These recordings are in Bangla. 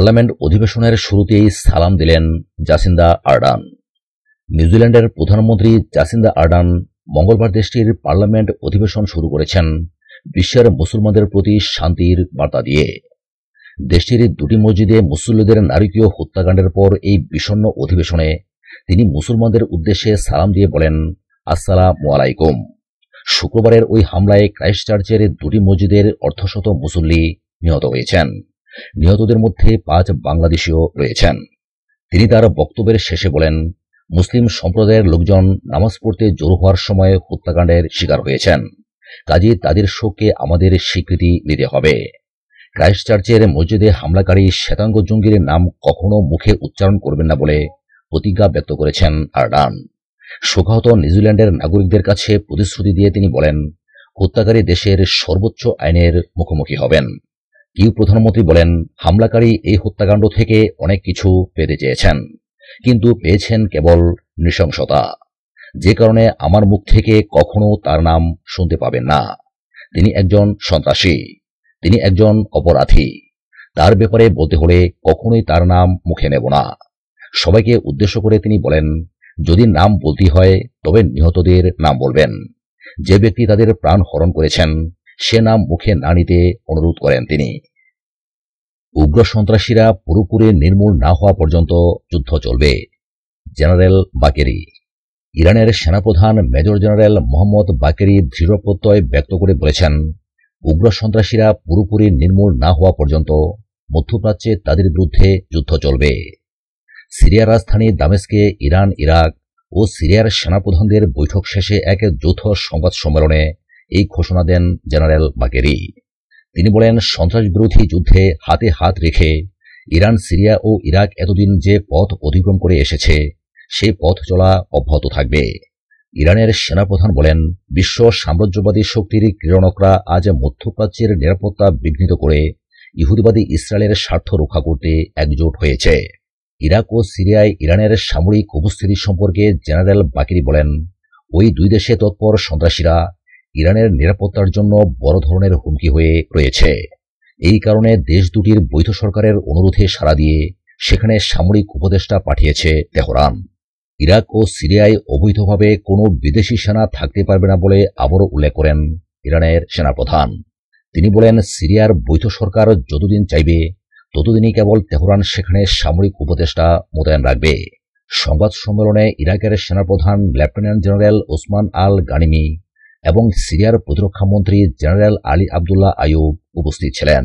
পার্লামেন্ট অধিবেশনের শুরুতেই সালাম দিলেন জাসিন্দা আর্ডান। নিউজিল্যান্ডের প্রধানমন্ত্রী জাসিন্দা আর্ডান মঙ্গলবার দেশটির পার্লামেন্ট অধিবেশন শুরু করেছেন বিশ্বের মুসলমানদের প্রতি শান্তির বার্তা দিয়ে। দেশটির দুটি মসজিদে মুসল্লিদের নারকীয় হত্যাকাণ্ডের পর এই বিষণ্ন অধিবেশনে তিনি মুসলমানদের উদ্দেশ্যে সালাম দিয়ে বলেন, আসসালাম আলাইকুম। শুক্রবারের ওই হামলায় ক্রাইস্ট চার্চের দুটি মসজিদের অর্ধশত মুসল্লি নিহত হয়েছেন। নিহতদের মধ্যে পাঁচ বাংলাদেশীয় রয়েছেন। তিনি তার বক্তব্যের শেষে বলেন, মুসলিম সম্প্রদায়ের লোকজন নামাজ পড়তে জোর হওয়ার সময় হত্যাকাণ্ডের শিকার হয়েছেন। কাজে তাদের শোককে আমাদের স্বীকৃতি দিতে হবে। ক্রাইস্ট চার্চের মসজিদে হামলাকারী শ্বেতাঙ্গ জঙ্গির নাম কখনো মুখে উচ্চারণ করবেন না বলে প্রতিজ্ঞা ব্যক্ত করেছেন আর্ডান শোকাহত নিউজিল্যান্ডের নাগরিকদের কাছে প্রতিশ্রুতি দিয়ে তিনি বলেন, হত্যাকারী দেশের সর্বোচ্চ আইনের মুখোমুখি হবেন। কিউ প্রধানমন্ত্রী বলেন, হামলাকারী এই হত্যাকাণ্ড থেকে অনেক কিছু পেতে চেয়েছেন, কিন্তু পেয়েছেন কেবল নৃশংসতা। যে কারণে আমার মুখ থেকে কখনো তার নাম শুনতে পাবেন না। তিনি একজন সন্ত্রাসী, তিনি একজন অপরাধী। তার ব্যাপারে বলতে হলে কখনোই তার নাম মুখে নেব না। সবাইকে উদ্দেশ্য করে তিনি বলেন, যদি নাম বলতে হয়, তবে নিহতদের নাম বলবেন। যে ব্যক্তি তাদের প্রাণ হরণ করেছেন সে নাম মুখে না নিতে অনুরোধ করেন তিনি। উগ্র সন্ত্রাসীরা পুরোপুরি নির্মূল না হওয়া পর্যন্ত যুদ্ধ চলবে। General Bagheri. ইরানের সেনাপ্রধান মেজর জেনারেল মোহাম্মদ বাকেরি দৃঢ় প্রত্যয় ব্যক্ত করে বলেছেন, উগ্র সন্ত্রাসীরা পুরোপুরি নির্মূল না হওয়া পর্যন্ত মধ্যপ্রাচ্যে তাদের বিরুদ্ধে যুদ্ধ চলবে। সিরিয়ার রাজধানী দামেস্কে ইরান, ইরাক ও সিরিয়ার সেনাপ্রধানদের বৈঠক শেষে এক যৌথ সংবাদ সম্মেলনে এই ঘোষণা দেন জেনারেল বাকেরি তিনি বলেন সন্ত্রাস বিরোধী যুদ্ধে হাতে হাত রেখে ইরান, সিরিয়া ও ইরাক এতদিন যে পথ অতিক্রম করে এসেছে সেই পথ চলা অব্যাহত থাকবে। ইরানের সেনাপ্রধান বলেন, বিশ্ব সাম্রাজ্যবাদী শক্তির ক্রীড়নকরা আজ মধ্যপ্রাচ্যের নিরাপত্তা বিঘ্নিত করে ইহুদিবাদী ইসরায়েলের স্বার্থ রক্ষা করতে একজোট হয়েছে। ইরাক ও সিরিয়ায় ইরানের সামরিক উপস্থিতি সম্পর্কে জেনারেল বাকিরি বলেন, ওই দুই দেশে তৎপর সন্ত্রাসীরা ইরানের নিরাপত্তার জন্য বড় ধরনের হুমকি হয়ে রয়েছে। এই কারণে দেশ দুটির বৈধ সরকারের অনুরোধে সাড়া দিয়ে সেখানে সামরিক উপদেষ্টা পাঠিয়েছে তেহরান। ইরাক ও সিরিয়ায় অবৈধভাবে কোনো বিদেশি সেনা থাকতে পারবে না বলে আবারও উল্লেখ করেন ইরানের সেনাপ্রধান। তিনি বলেন, সিরিয়ার বৈধ সরকার যতদিন চাইবে, ততদিনই কেবল তেহরান সেখানে সামরিক উপদেষ্টা মোতায়েন রাখবে। সংবাদ সম্মেলনে ইরাকের সেনাপ্রধান lieutenant general Osman al Ghanimi এবং সিরিয়ার প্রতিরক্ষামন্ত্রী জেনারেল আলী আবদুল্লাহ আয়ুব উপস্থিত ছিলেন।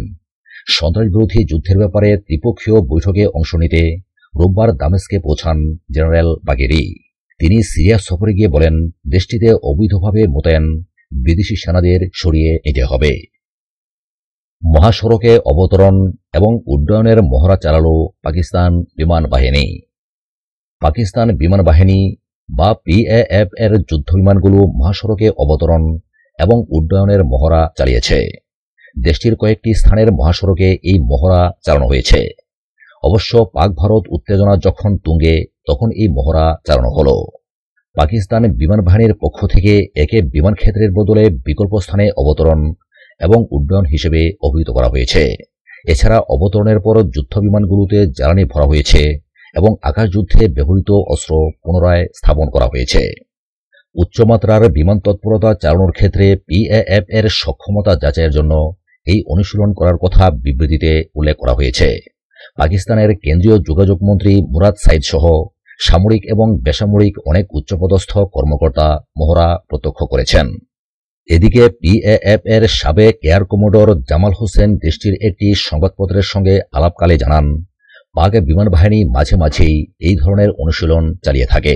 সন্ত্রাস বিরোধী যুদ্ধের ব্যাপারে ত্রিপক্ষীয় বৈঠকে অংশ নিতে রোববার দামেস্কে পৌঁছান জেনারেল বাগেরি। তিনি সিরিয়া সফরে গিয়ে বলেন, দেশটিতে অবৈধভাবে মোতায়েন বিদেশি সেনাদের সরিয়ে নিতে হবে। মহাসড়কে অবতরণ এবং উড্ডয়নের মহড়া চালাল পাকিস্তান বিমান বাহিনী। পাকিস্তান বিমান বাহিনী বা পিএএফ এর যুদ্ধ বিমানগুলো মহাসড়কে অবতরণ এবং উড্ডয়নের মহড়া চালিয়েছে। দেশটির কয়েকটি স্থানের মহাসড়কে এই মহড়া চালানো হয়েছে। অবশ্য পাক ভারত উত্তেজনা যখন তুঙ্গে, তখন এই মহড়া চালানো হল। পাকিস্তান বিমান বাহিনীর পক্ষ থেকে একে বিমান ক্ষেত্রের বদলে বিকল্প স্থানে অবতরণ এবং উড্ডয়ন হিসেবে অভিহিত করা হয়েছে। এছাড়া অবতরণের পর যুদ্ধ বিমানগুলোতে জ্বালানি ভরা হয়েছে। এবং আকাশযুদ্ধে ব্যবহৃত অস্ত্র পুনরায় স্থাপন করা হয়েছে। উচ্চমাত্রার বিমান তৎপরতা চালানোর ক্ষেত্রে পিএএফ এর সক্ষমতা যাচাইয়ের জন্য এই অনুশীলন করার কথা বিবৃতিতে উল্লেখ করা হয়েছে। পাকিস্তানের কেন্দ্রীয় যোগাযোগ মন্ত্রী মুরাদ সাইদ সহ সামরিক এবং বেসামরিক অনেক উচ্চপদস্থ কর্মকর্তা মোহরা প্রত্যক্ষ করেছেন। এদিকে পিএএফ এর সাবেক এয়ার কমোডর জামাল হোসেন দেশটির একটি সংবাদপত্রের সঙ্গে আলাপকালে জানান পাক বিমান বাহিনী মাঝে মাঝেই এই ধরনের অনুশীলন চালিয়ে থাকে।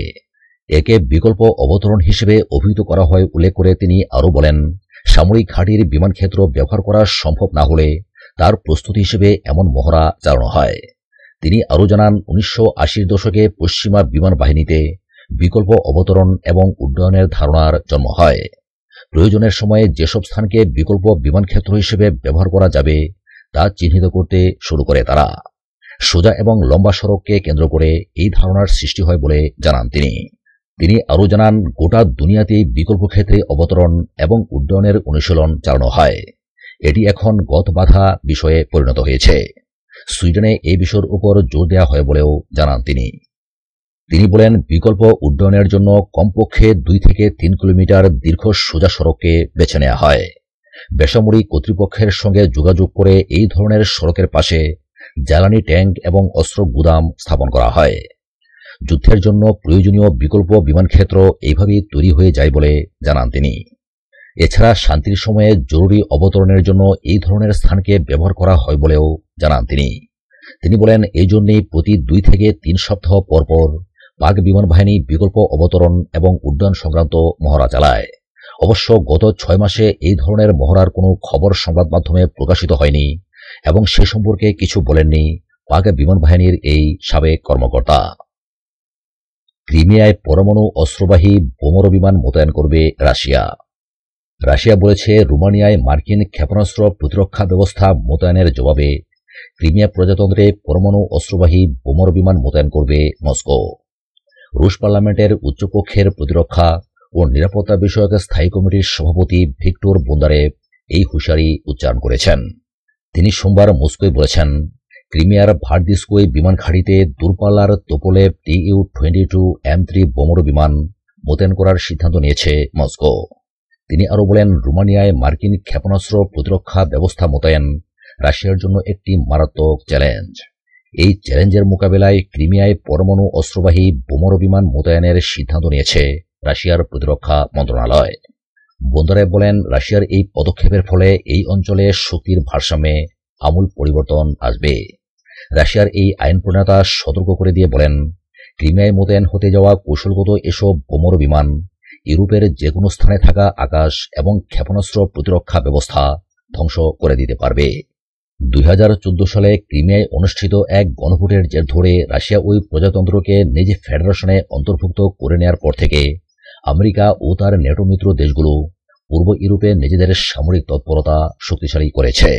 একে বিকল্প অবতরণ হিসেবে অভিহিত করা হয় উল্লেখ করে তিনি আরও বলেন, সামরিক ঘাঁটির বিমান ক্ষেত্র ব্যবহার করা সম্ভব না হলে তার প্রস্তুতি হিসেবে এমন মহড়া চালানো হয়। তিনি আরও জানান, উনিশশো আশির দশকে পশ্চিমা বিমান বাহিনীতে বিকল্প অবতরণ এবং উড্ডয়নের ধারণার জন্ম হয়। প্রয়োজনের সময়ে যেসব স্থানকে বিকল্প বিমান ক্ষেত্র হিসেবে ব্যবহার করা যাবে তা চিহ্নিত করতে শুরু করে তারা। সোজা এবং লম্বা সড়ককে কেন্দ্র করে এই ধারণার সৃষ্টি হয় বলে জানান তিনি। তিনি আরও জানান, গোটা দুনিয়াতে বিকল্প ক্ষেত্রে অবতরণ এবং উড্ডয়নের অনুশীলন চালানো হয়। এটি এখন গত বাধা বিষয়ে পরিণত হয়েছে। সুইডেনে এই বিষয়ের উপর জোর দেওয়া হয় বলেও জানান তিনি। তিনি বলেন, বিকল্প উড্ডয়নের জন্য কমপক্ষে দুই থেকে তিন কিলোমিটার দীর্ঘ সোজা সড়ককে বেছে নেওয়া হয়। বেসামরিক কর্তৃপক্ষের সঙ্গে যোগাযোগ করে এই ধরনের সড়কের পাশে জ্বালানি ট্যাঙ্ক এবং অস্ত্র গুদাম স্থাপন করা হয়। যুদ্ধের জন্য প্রয়োজনীয় বিকল্প বিমান ক্ষেত্র এইভাবেই তৈরি হয়ে যায় বলে জানান তিনি। এছাড়া শান্তির সময়ে জরুরি অবতরণের জন্য এই ধরনের স্থানকে ব্যবহার করা হয় বলেও জানান তিনি। তিনি বলেন, এই জন্যই প্রতি দুই থেকে তিন সপ্তাহ পরপর পাক বিমান বাহিনী বিকল্প অবতরণ এবং উড্ডয়ন সংক্রান্ত মহড়া চালায়। অবশ্য গত ছয় মাসে এই ধরনের মহড়ার কোনো খবর সংবাদ মাধ্যমে প্রকাশিত হয়নি। এবং সে সম্পর্কে কিছু বলেননি পাক বিমান বাহিনীর এই সাবেক কর্মকর্তা। ক্রিমিয়ায় পরমাণু অস্ত্রবাহী বোমর বিমান মোতায়েন করবে রাশিয়া। রাশিয়া বলেছে রোমানিয়ায় মার্কিন ক্ষেপণাস্ত্র প্রতিরক্ষা ব্যবস্থা মোতায়েনের জবাবে ক্রিমিয়া প্রজাতন্ত্রে পরমাণু অস্ত্রবাহী বোমর বিমান মোতায়েন করবে মস্কো। রুশ পার্লামেন্টের উচ্চকক্ষের প্রতিরক্ষা ও নিরাপত্তা বিষয়ক স্থায়ী কমিটির সভাপতি ভিক্টর বোন্দারে এই হুঁশিয়ারি উচ্চারণ করেছেন। তিনি সোমবার মস্কোয় বলেছেন, ক্রিমিয়ার ভার্দিস্কোয় বিমান খাড়িতে দূরপাল্লার তোপোলে TU twenty two M three bomber বিমান মোতায়েন করার সিদ্ধান্ত নিয়েছে মস্কো। তিনি আরও বলেন, রোমানিয়ায় মার্কিন ক্ষেপণাস্ত্র প্রতিরক্ষা ব্যবস্থা মোতায়েন রাশিয়ার জন্য একটি মারাত্মক চ্যালেঞ্জ। এই চ্যালেঞ্জের মোকাবেলায় ক্রিমিয়ায় পরমাণু অস্ত্রবাহী বোমরো বিমান মোতায়েনের সিদ্ধান্ত নিয়েছে রাশিয়ার প্রতিরক্ষা মন্ত্রণালয়। বন্দরে বলেন, রাশিয়ার এই পদক্ষেপের ফলে এই অঞ্চলে শক্তির ভারসাম্যে আমূল পরিবর্তন আসবে। রাশিয়ার এই আইন প্রণেতা সতর্ক করে দিয়ে বলেন, ক্রিমিয়ায় মোতায়েন হতে যাওয়া কৌশলগত এসব বোমর বিমান, ইউরোপের যে কোনো স্থানে থাকা আকাশ এবং ক্ষেপণাস্ত্র প্রতিরক্ষা ব্যবস্থা ধ্বংস করে দিতে পারবে। দুই হাজার চোদ্দ সালে ক্রিমিয়ায় অনুষ্ঠিত এক গণভোটের জের ধরে রাশিয়া ওই প্রজাতন্ত্রকে নিজ ফেডারেশনে অন্তর্ভুক্ত করে নেয়ার পর থেকে আমেরিকা ও তার নেটোমিত্র দেশগুলো পূর্ব ইউরোপে নিজেদের সামরিক তৎপরতা শক্তিশালী করেছে।